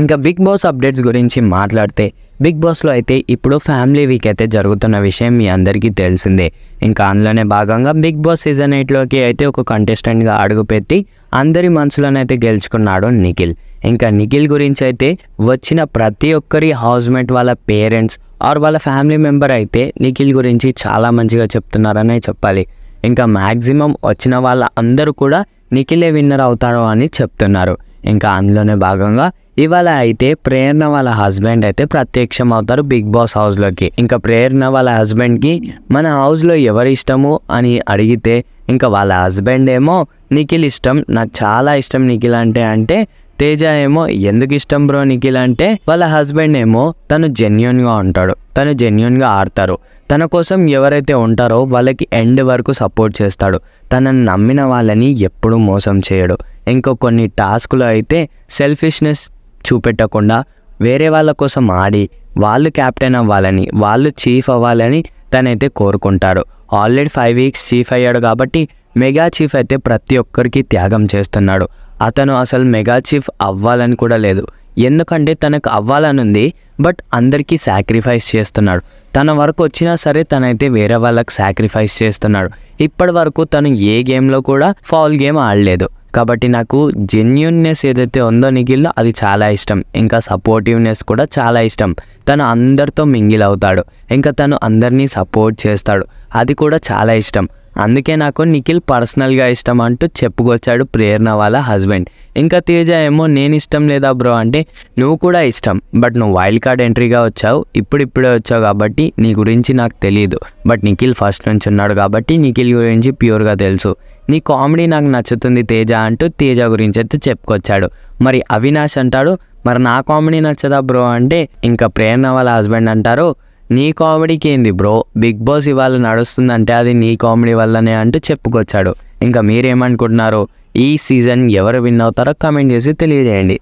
ఇంకా big boss updates గురించి మాట్లాడితే బిగ్ బాస్లో అయితే ఇప్పుడు ఫ్యామిలీ వీక్ అయితే జరుగుతున్న విషయం మీ అందరికీ తెలిసిందే. ఇంకా అందులోనే భాగంగా బిగ్ బాస్ సీజన్ ఎయిట్లోకి అయితే ఒక కంటెస్టెంట్గా అడుగుపెట్టి అందరి మనసులోనైతే గెలుచుకున్నాడు నిఖిల్. ఇంకా నిఖిల్ గురించి అయితే వచ్చిన ప్రతి ఒక్కరి హౌస్మేట్ వాళ్ళ పేరెంట్స్ ఆర్ వాళ్ళ ఫ్యామిలీ మెంబర్ అయితే నిఖిల్ గురించి చాలా మంచిగా చెప్తున్నారనే చెప్పాలి. ఇంకా మ్యాక్సిమం వచ్చిన వాళ్ళ అందరూ కూడా నిఖిలే విన్నర్ అవుతాడు అని చెప్తున్నారు. ఇంకా అందులోనే భాగంగా ఇవాళ అయితే ప్రేరణ వాళ్ళ హస్బెండ్ అయితే ప్రత్యక్షం అవుతారు బిగ్ బాస్ హౌస్లోకి ఇంకా ప్రేరణ వాళ్ళ హస్బెండ్కి మన హౌస్లో ఎవరి ఇష్టము అని అడిగితే ఇంకా వాళ్ళ హస్బెండ్ ఏమో నిఖిల్ ఇష్టం నాకు చాలా ఇష్టం నిఖిల్ అంటే అంటే తేజ ఏమో ఎందుకు ఇష్టం బ్రో నిఖిల్ అంటే వాళ్ళ హస్బెండ్ ఏమో తను జెన్యున్గా ఉంటాడు తను జెన్యున్గా ఆడతారు. తన కోసం ఎవరైతే ఉంటారో వాళ్ళకి ఎండ్ వరకు సపోర్ట్ చేస్తాడు. తనని నమ్మిన వాళ్ళని ఎప్పుడూ మోసం చేయడు. ఇంకో కొన్ని టాస్కులు అయితే సెల్ఫిష్నెస్ చూపెట్టకుండా వేరే వాళ్ళ కోసం ఆడి వాళ్ళు క్యాప్టెన్ అవ్వాలని వాళ్ళు చీఫ్ అవ్వాలని తనైతే కోరుకుంటాడు. ఆల్రెడీ ఫైవ్ వీక్స్ చీఫ్ అయ్యాడు కాబట్టి మెగా చీఫ్ అయితే ప్రతి ఒక్కరికి త్యాగం చేస్తున్నాడు. అతను అసలు మెగా చీఫ్ అవ్వాలని కూడా లేదు. ఎందుకంటే తనకు అవ్వాలని ఉంది బట్ అందరికీ సాక్రిఫైస్ చేస్తున్నాడు. తన వరకు వచ్చినా సరే తనైతే వేరే వాళ్ళకి సాక్రిఫైస్ చేస్తున్నాడు. ఇప్పటి వరకు తను ఏ గేమ్లో కూడా ఫౌల్ గేమ్ ఆడలేదు. కాబట్టి నాకు జెన్యున్నెస్ ఏదైతే ఉందో నిఖిల్లో అది చాలా ఇష్టం. ఇంకా సపోర్టివ్నెస్ కూడా చాలా ఇష్టం. తను అందరితో మింగిల్ అవుతాడు. ఇంకా తను అందరినీ సపోర్ట్ చేస్తాడు. అది కూడా చాలా ఇష్టం. అందుకే నాకు నిఖిల్ పర్సనల్గా ఇష్టం అంటూ చెప్పుకొచ్చాడు ప్రేరణ వాళ్ళ హస్బెండ్ ఇంకా తేజ ఏమో నేను ఇష్టం లేదా బ్రో? అంటే నువ్వు కూడా ఇష్టం బట్ నువ్వు వైల్డ్ కార్డ్ ఎంట్రీగా వచ్చావు ఇప్పుడిప్పుడే వచ్చావు కాబట్టి నీ గురించి నాకు తెలియదు బట్ నిఖిల్ ఫస్ట్ నుంచి ఉన్నాడు కాబట్టి నిఖిల్ గురించి ప్యూర్గా తెలుసు. నీ కామెడీ నాకు నచ్చుతుంది తేజ అంటూ తేజ గురించి అయితే చెప్పుకొచ్చాడు. మరి అవినాష్ అంటాడు మరి నా కామెడీ నచ్చదా బ్రో? అంటే ఇంకా ప్రేరణ వాళ్ళ హస్బెండ్ అంటారు నీ కామెడీకి ఏంది బ్రో? బిగ్ బాస్ ఇవాళ నడుస్తుందంటే అది నీ కామెడీ వల్లనే అంటూ చెప్పుకొచ్చాడు. ఇంకా మీరేమనుకుంటున్నారు? ఈ సీజన్ ఎవరు విన్ అవుతారో కామెంట్ చేసి తెలియజేయండి.